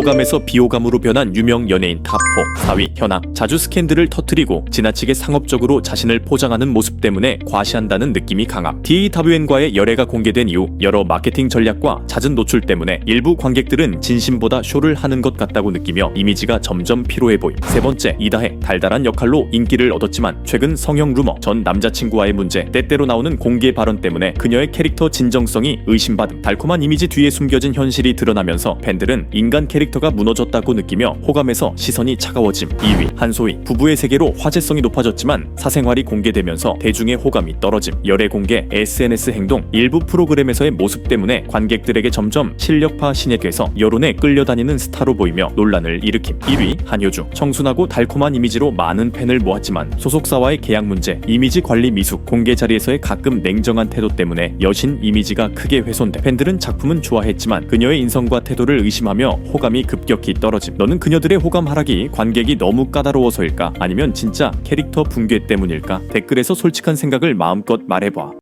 호감에서 비호감으로 변한 유명 연예인 탑4 4위 현아. 자주 스캔들을 터트리고 지나치게 상업적으로 자신을 포장하는 모습 때문에 과시한다는 느낌이 강함. DAWN과의 열애가 공개된 이후 여러 마케팅 전략과 잦은 노출 때문에 일부 관객들은 진심보다 쇼를 하는 것 같다고 느끼며 이미지가 점점 피로해 보임. 세 번째 이다혜. 달달한 역할로 인기를 얻었지만 최근 성형 루머 전 남자친구와의 문제 때때로 나오는 공개 발언 때문에 그녀의 캐릭터 진정성이 의심받음. 달콤한 이미지 뒤에 숨겨진 현실이 드러나면서 팬들은 인간 캐릭터 가 무너졌다고 느끼며 호감에서 시선이 차가워짐. 2위 한소희 부부의 세계로 화제성이 높아졌지만 사생활이 공개되면서 대중의 호감이 떨어짐. 열애 공개 SNS 행동 일부 프로그램에서의 모습 때문에 관객들에게 점점 실력파 신에 돼서 여론에 끌려다니는 스타로 보이며 논란을 일으킴. 1위 한효주. 청순하고 달콤한 이미지로 많은 팬을 모았지만 소속사와의 계약 문제 이미지 관리 미숙 공개 자리에서의 가끔 냉정한 태도 때문에 여신 이미지가 크게 훼손돼. 팬들은 작품은 좋아했지만 그녀의 인성과 태도를 의심하며 호감이 급격히 떨어짐. 너는 그녀들의 호감 하락이 관객이 너무 까다로워서일까? 아니면 진짜 캐릭터 붕괴 때문일까? 댓글에서 솔직한 생각을 마음껏 말해봐